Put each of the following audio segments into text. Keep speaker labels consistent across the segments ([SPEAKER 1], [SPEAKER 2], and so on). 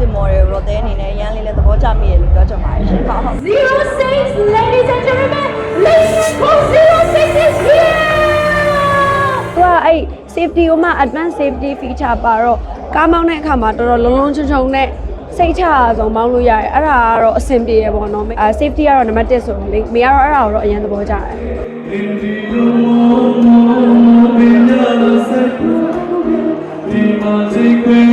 [SPEAKER 1] exclusive model ကိုတော့တဲအနေနဲ့အရန်လေးလည်းသဘောကျမိရလို့ပြောချင်ပါတယ်ရှင်ဟုတ်ဟုတ်
[SPEAKER 2] 06, ladies and gentlemen, ladies for 06 is here!
[SPEAKER 3] သူကအဲ့ safety ကိုမှ advanced safety feature ပါတော့ကားမောင်းတဲ့အခါမှာတော်တော်လုံးလုံးချုံချုံနဲ့စိတ်ချဆုံးမောင်းလို့ရတယ်အဲ့ဒါကတော့အဆင်ပြေရပေါ့နော်အဲ safety ကတော့နံပါတ်1ဆိုတော့လေမေကတော့အဲ့ဒါကိုတော့အရင်သဘောကျတယ်
[SPEAKER 4] ပေါ်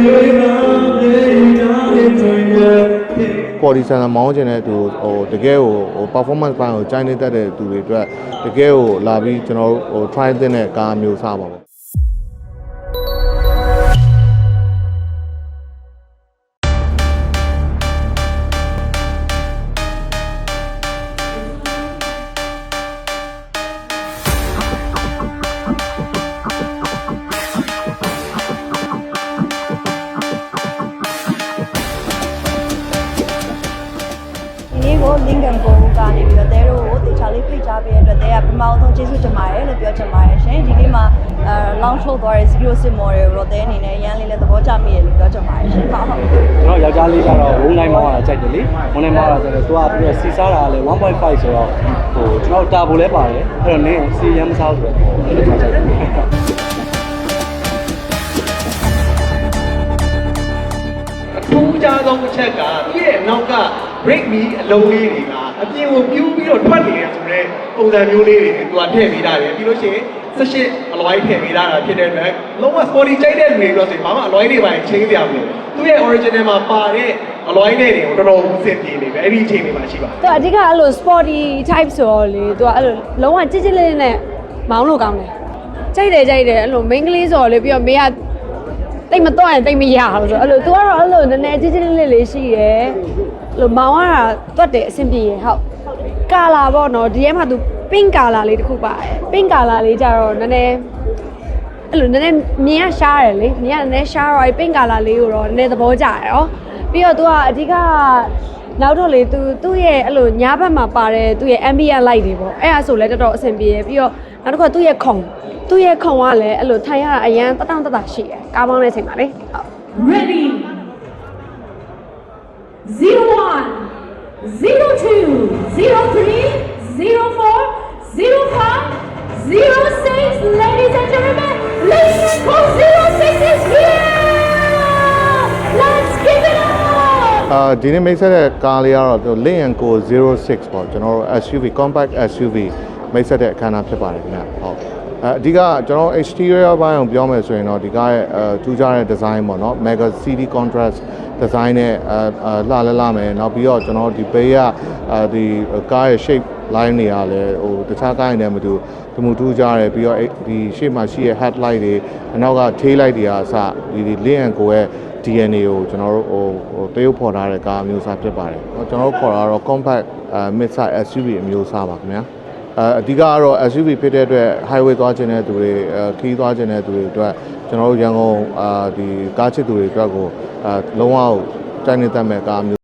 [SPEAKER 4] ဒီဆန်မောင်းချင်တဲ့သူဟိုတကယ်ကိုဟို performance ဘိုင်းကိုကြိုင်းနေတတ်တဲ့သူတွေအတွက်တကယ်ကိုလာပြီးကျွန်တော်တို့ဟို try သင့်တဲ့ကားမျိုးစားပါပေါ့
[SPEAKER 1] launch လုပ်သွားတဲ့06 model ကိုတော့တဲအနေနဲ့အရန်လေးလည်းသဘောကျမိရလို့ပြောချင်ပါတယ်ရှင်ဟုတ်ဟုတ်
[SPEAKER 5] ကျွန်တော်ယောက်ျားလေးကတော့ဝုန်းတိုင်းမောင်းတာကြိုက်တယ်လေဝုန်းတိုင်းမောင်းတာဆိုတော့သူကပြီးတော့စီစားတာကလည်း1.5ဆိုတော့ဟိုကျွန်တော်တာဘိုလဲပါတယ်အဲ့တော့နင်းစီရမ်းမစားဘူးဆိုတော့အဲ့လိုထားကြတယ်
[SPEAKER 6] အထူးခြားဆုံးတစ်ချက်ကပြည့်ရဲ့နောက်က break me အလုံးလေးတွေကအပြင်ကိုပြူးပြီးတော့ထွက်နေရဆိုတဲ့ပုံစံမျိုးလေးတွေသူကထည့်ပေးတာတယ်ပြီးလို့ရှိရင် 18အလွိုင်းထည့်ပေးတာဖြစ်တဲ့အတွက်လုံးဝ sporty ကြိုက်တဲ့လူတွေတော့ဆိုရင်ဘာမှအလွိုင်းတွေပိုင်းချင်းစရာမလိုသူ့ရဲ့ original မှာပါတဲ့အလွိုင်းတွေကိုတော်တော်ဦးစင်ပြေနေပဲအဲ့ဒီအချိန်တွေမှာရှိပါ
[SPEAKER 3] သူအဓိကအဲ့လို sporty type ဆိုတော့လေသူကအဲ့လိုလုံးဝကြစ်ကြစ်လေးနဲ့မောင်းလို့ကောင်းတယ်ကြိုက်တယ်ကြိုက်တယ်အဲ့လို main ကလေးဆိုတော့လေပြီးတော့မေကတိတ်မတော့ရင်တိတ်မရဘူးဆိုတော့အဲ့လို तू ကတော့အဲ့လိုနည်းနည်းကြစ်ကြစ်လေးလေးရှိရယ်အဲ့လိုမောင်းရတာတွတ်တယ်အဆင်ပြေရယ်ဟုတ်ကာလာပေါ့နော်ဒီထဲမှာ तू pink ကာလာလေးတစ်ခုပါတယ် pink ကာလာလေးကြတော့နည်းနည်းအဲ့လိုနည်းနည်းမြင်ရရှားတယ်လေမြင်ရနည်းနည်းရှားတော့အဲ့ pink ကာလာလေးကိုတော့နည်းနည်းသဘောကျတယ်ရောပြီးတော့ तू ကအဓိကနောက်တော့လေသူသူ့ရဲ့အဲ့လိုညာဘက်မှာပါတဲ့သူ့ရဲ့ ambient light တွေပေါ့အဲ့ဒါဆိုလည်းတော်တော်အဆင်ပြေရပြီးတော့နောက်တစ်ခါသူ့ရဲ့ခုံသူ့ရဲ့ခုံကလည်းအဲ့လိုထိုင်ရတာအရန်တတောင့်တတရှိတယ်ကားမောင်းတဲ့အချိန်မှာလေဟုတ်
[SPEAKER 2] Ready? 01, 02, 03, 04, 05, 06, ladies and gentlemen, ladies for 06 is here! Let's give it up!
[SPEAKER 4] အာဒီနေ့မိတ်ဆက်တဲ့ကားလေးကတော့ Link Co 06ပေါ့ကျွန်တော်တို့ SUV compact SUV မိတ်ဆက်တဲ့အခမ်းအနားဖြစ်ပါတယ်ခင်ဗျဟုတ် အဲအဓိကကျွန်တော် exterior ဘိုင်းကိုပြောမယ်ဆိုရင်တော့ဒီကားရဲ့အဲထူးခြားတဲ့ design ပေါ့နော် mega city contrast design နဲ့အဲအဲလှလဲလှမယ်နောက်ပြီးတော့ကျွန်တော်ဒီဘေးကအဲဒီကားရဲ့ shape line တွေကလည်းဟိုတခြားကားတွေနဲ့မတူတမှုထူးခြားတယ်ပြီးတော့အဲ့ဒီရှေ့မှာရှိတဲ့ headlight တွေအနောက်က tail light တွေကအစဒီဒီ Link Co ရဲ့ DNA ကိုကျွန်တော်တို့ဟိုဟိုတရုပ်ဖော်ထားတဲ့ကားအမျိုးအစားဖြစ်ပါတယ်။ဟိုကျွန်တော်တို့ခေါ်တာကတော့ compact အဲ mid-size SUV အမျိုးအစားပါခင်ဗျာ။ အဲအဓိကကတော့ SUV ဖြစ်တဲ့အတွက် highway သွားခြင်းတဲ့သူတွေအဲခီးသွားခြင်းတဲ့သူတွေအတွက်ကျွန်တော်တို့ရန်ကုန်အာဒီကားချစ်သူတွေအတွက်ကိုအဲလုံးဝတိုက်နေတတ်မဲ့ကားမျိုး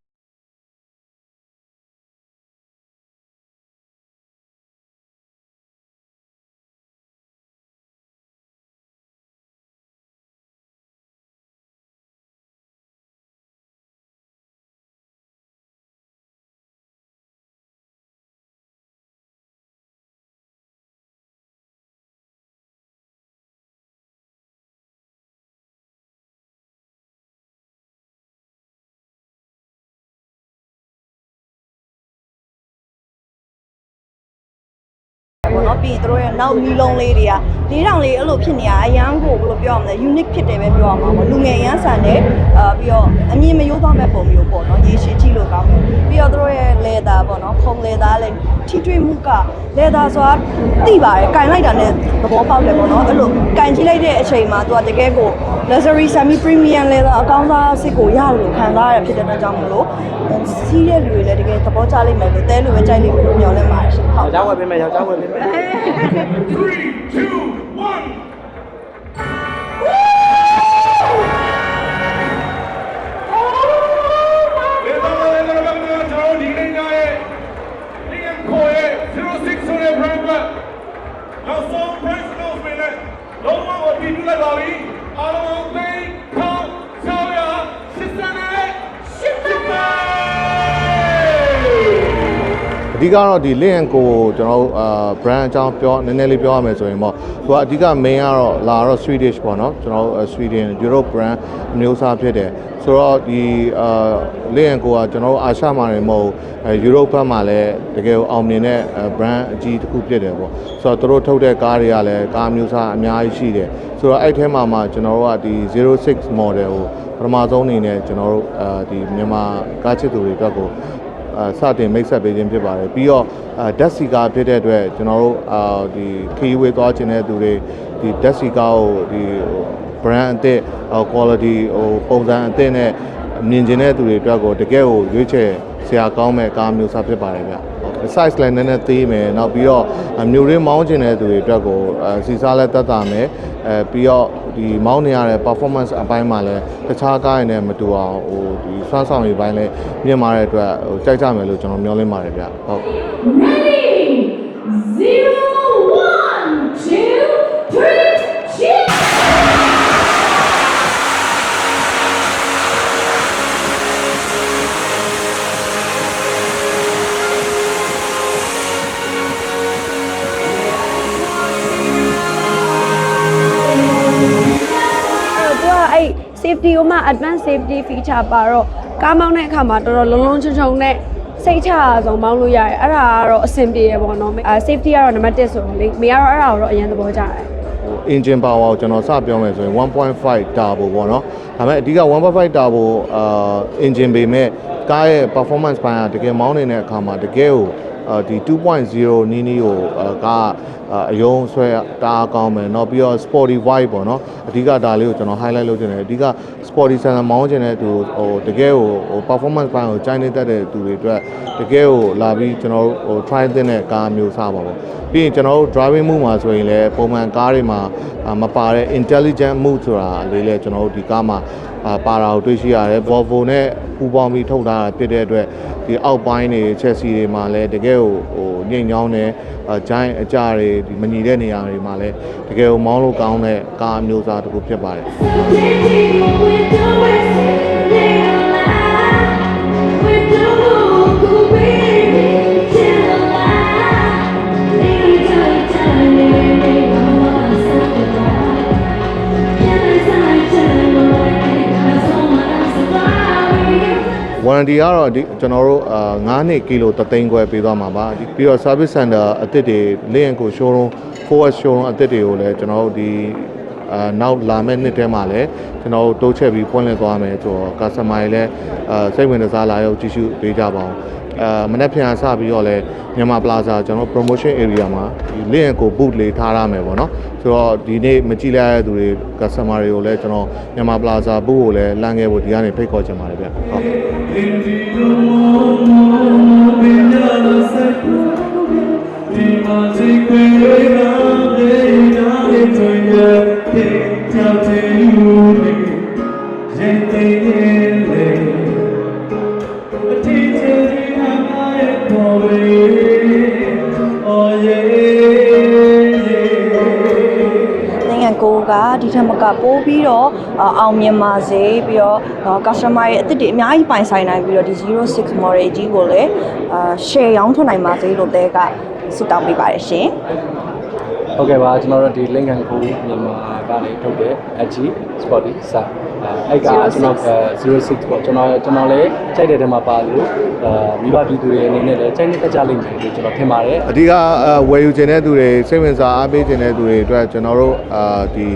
[SPEAKER 1] ပေါ့နော်ပြီးရင်တို့ရဲ့နောက်မီလုံးလေးတွေကလေးတောင်လေးအဲ့လိုဖြစ်နေတာအရန်ကိုဘယ်လိုပြောရမလဲ unique ဖြစ်တယ်ပဲပြောရမှာပေါ့လူငယ်အရန်ဆန်တယ်အာပြီးတော့အမြင်မရိုးသွားမဲ့ပုံမျိုးပေါ့နော်ရေရှည်ကြည့်လို့ကောင်းတယ်ပြီးတော့တို့ရဲ့ leather ပေါ့နော်ခုံ leather လည်းထိတွေ့မှုက leather ဆိုတာသိပါတယ်ကင်လိုက်တာနဲ့သဘောပေါက်တယ်ပေါ့နော်အဲ့လိုကင်ကြည့်လိုက်တဲ့အချိန်မှာသူကတကယ်ကို luxury semi premium leather အကောင်းစားစစ်ကိုရတယ်လို့ခံစားရဖြစ်တဲ့အတွက်ကြောင့်မလို့စီးတဲ့လူတွေလည်းတကယ်သဘောကျလိမ့်မယ်လို့တဲလူပဲကြိုက်လိမ့်မယ်
[SPEAKER 5] က်ျားဝယ်ပေးမယ်ယောက်ျားဝယ်ပေးမယ်
[SPEAKER 6] Three, two, one. လေတော့လည်းလည်းလည်းကျွန်တော်ဒီနေ့ညရဲ့ဒီကခေါ်ရဲ့06ဆိုတဲ့ brand ကနောက်ဆုံး price announcement နဲ့လုံးဝအပြည့်ပြလိုက်ပါပြီအားလုံးသိ
[SPEAKER 4] ဓိကတော့ဒီ link and co ကိုကျွန်တော်တို့အာ brand အကြောင်းပြောနည်းနည်းလေးပြောရမယ်ဆိုရင်ပေါ့သူကအဓိက main ကတော့လာတော့ Swedish ပေါ့နော်ကျွန်တော်တို့ Sweden Europe brand အမျိုးအစားဖြစ်တယ်ဆိုတော့ဒီအာ link and co ကကျွန်တော်တို့အာရှမှာနေမဟုတ်အဲ Europe ဘက်မှာလည်းတကယ်ကိုအောင်မြင်တဲ့ brand အကြီးတစ်ခုဖြစ်တယ်ပေါ့ဆိုတော့သူတို့ထုတ်တဲ့ကားတွေကလည်းကားမျိုးစားအများကြီးရှိတယ်ဆိုတော့အဲ့ထဲမှာမှကျွန်တော်တို့ကဒီ06 model ကိုပထမဆုံးအနေနဲ့ကျွန်တော်တို့အာဒီမြန်မာကားချစ်သူတွေအတွက်ကိုအာ စတင်မိတ်ဆက်ပေးခြင်းဖြစ်ပါတယ်ပြီးတော့အာဓာတ်စီကာဖြစ်တဲ့အတွက်ကျွန်တော်တို့အာဒီခရီးဝေးသွားခြင်းတဲ့သူတွေဒီဓာတ်စီကာကိုဒီ brand အသစ်ဟို quality ဟိုပုံစံအသစ်နဲ့မြင်ကျင်တဲ့သူတွေအတွက်ကိုတကယ်ကိုရွေးချယ်ဆရာကောင်းမဲ့ကားမျိုးစားဖြစ်ပါတယ်ဗျ size လည်းနည်းနည်းသေးမယ်နောက်ပြီးတော့မျိုးရင်းမောင်းကျင်တဲ့သူတွေအတွက်ကိုစီစားလည်းတက်တာမယ်အဲပြီးတော့ဒီမောင်းနေရတဲ့ performance အပိုင်းမှာလည်းတခြားကားတွေနဲ့မတူအောင်ဟိုဒီစွမ်းဆောင်ရေးပိုင်းလည်းမြင့်မာတဲ့အတွက်ဟိုကြိုက်ကြမယ်လို့ကျွန်တော်မျှော်လင့်ပါတယ်ဗျဟုတ်
[SPEAKER 2] ready
[SPEAKER 3] 0 advanced safety feature ပါတော့ကားမောင်းတဲ့အခါမှာတော်တော်လုံးလုံးချုံချုံနဲ့စိတ်ချဆုံးမောင်းလို့ရတယ်အဲ့ဒါကတော့အဆင်ပြေရပေါ့နော်အဲ safety ကတော့နံပါတ်1ဆိုတော့လေမေကတော့အဲ့ဒါကိုတော့အရင်သဘောကျတယ်
[SPEAKER 4] ဟို engine power ကိုကျွန်တော်စပြောမယ်ဆိုရင်1.5 turbo ပေါ့နော်ဒါပေမဲ့အဓိက1.5 turbo အာ engine ပေမဲ့ကားရဲ့ performance ဘိုင်းကတကယ်မောင်းနေတဲ့အခါမှာတကယ်ကိုအာဒီ2.0နီးနီးကိုအာကားအာအယုံဆွဲတအားကောင်းမယ်เนาะပြီးတော့ sporty vibe ပေါ့နော်အဓိကဒါလေးကိုကျွန်တော် highlight လုပ်ချင်တယ်အဓိက sporty sensor မောင်းချင်တဲ့သူဟိုတကယ်ကိုဟို performance ဘိုင်းကိုကြိုင်းနေတတ်တဲ့သူတွေအတွက်တကယ်ကိုလာပြီးကျွန်တော်တို့ဟို try သင့်တဲ့ကားမျိုးစားပါပေါ့ပြီးရင်ကျွန်တော်တို့ driving mode မှာဆိုရင်လည်းပုံမှန်ကားတွေမှာအာ မပါတဲ့ intelligent mode ဆိုတာလေးလည်းကျွန်တော်တို့ဒီကားမှာအာပါတာကိုတွေ့ရှိရတယ် Volvo နဲ့ပူပေါင်းပြီးထုတ်ထားတာဖြစ်တဲ့အတွက်ဒီအောက်ပိုင်းတွေ chassis တွေမှာလည်းတကယ်ကိုဟိုညှိညောင်းတဲ့အာဂျိုင်းအကြတွေဒီမညီတဲ့နေရာတွေမှာလည်းတကယ်ကိုမောင်းလို့ကောင်းတဲ့ကားအမျိုးအစားတစ်ခုဖြစ်ပါတယ် warranty ကတော့ဒီကျွန်တော်တို့အာ9နှစ်ကီလို3သိန်းခွဲပေးသွားမှာပါဒီပြီးတော့ service center အသစ်တွေလင်းကို showroom 4S showroom အသစ်တွေကိုလည်းကျွန်တော်တို့ဒီအာနောက်လာမယ့်နှစ်ထဲမှာလည်းကျွန်တော်တို့တိုးချက်ပြီးဖွင့်လှစ်သွားမယ်ဆိုတော့ customer တွေလည်းအာစိတ်ဝင်စားလာရောက်ကြည့်ရှုပေးကြပါအောင် အာမနေ့ပြန်စပြီးတော့လည်းမြန်မာ plaza ကျွန်တော် promotion area မှာဒီလင်းကို boot လေးထားရမယ်ပေါ့နော်ဆိုတော့ဒီနေ့မကြည့်လိုက်ရတဲ့သူတွေ customer တွေကိုလည်းကျွန်တော်မြန်မာ plaza boot ကိုလည်းလမ်းခဲ့ဖို့ဒီကနေဖိတ်ခေါ်ချင်ပါတယ်ဗျဟုတ်
[SPEAKER 7] ဒီမှာစိတ်ခွေရာလေး
[SPEAKER 1] မကပိုးပြီးတော့အာအောင်မြင်ပါစေပြီးတော့အာ customer ရဲ့အသစ်တွေအများကြီးပိုင်ဆိုင်နိုင်ပြီးတော့ဒီ 06 model ကြီးကိုလည်းအာ share ရောင်းထွန်းနိုင်ပါစေလို့တဲကဆုတောင်းပေးပါတယ်ရှင်
[SPEAKER 5] ဟုတ်ကဲ့ပါကျွန်တော်တို့ဒီ link and co မြန်မာကနေထုတ်တဲ့ AG Sporty စာ အဲ့ကကျွန်တော်06ပေါ့ကျွန်တော်ကျွန်တော်လည်းကြိုက်တဲ့တဲမှာပါလို့အာမိဘပြည်သူတွေအနေနဲ့လည်းကြိုက်နေတတ်ကြလိမ့်မယ်လို့ကျွန်တော်ထင်ပါတယ်
[SPEAKER 4] အဓိကအဲဝယ်ယူခြင်းတဲ့သူတွေစိတ်ဝင်စားအားပေးခြင်းတဲ့သူတွေအတွက်ကျွန်တော်တို့အာဒီ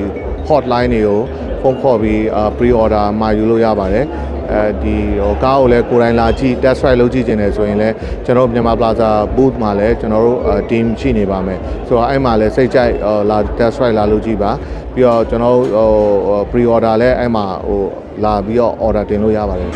[SPEAKER 4] hotline တွေကိုဖုန်းခေါ်ပြီးအာ pre order မှာယူလို့ရပါတယ် အဲဒီဟိုကားကိုလည်းကိုယ်တိုင်လာကြည့် test drive လုပ်ကြည့်ခြင်းတယ်ဆိုရင်လည်းကျွန်တော်တို့မြန်မာ plaza booth မှာလည်းကျွန်တော်တို့အာ team ရှိနေပါမယ်ဆိုတော့အဲ့မှာလည်းစိတ်ကြိုက်ဟိုလာ test drive လာလုပ်ကြည့်ပါပြီးတော့ကျွန်တော်တို့ဟို pre order လည်းအဲ့မှာဟိုလာပြီးတော့ order တင်လို့ရပါတယ်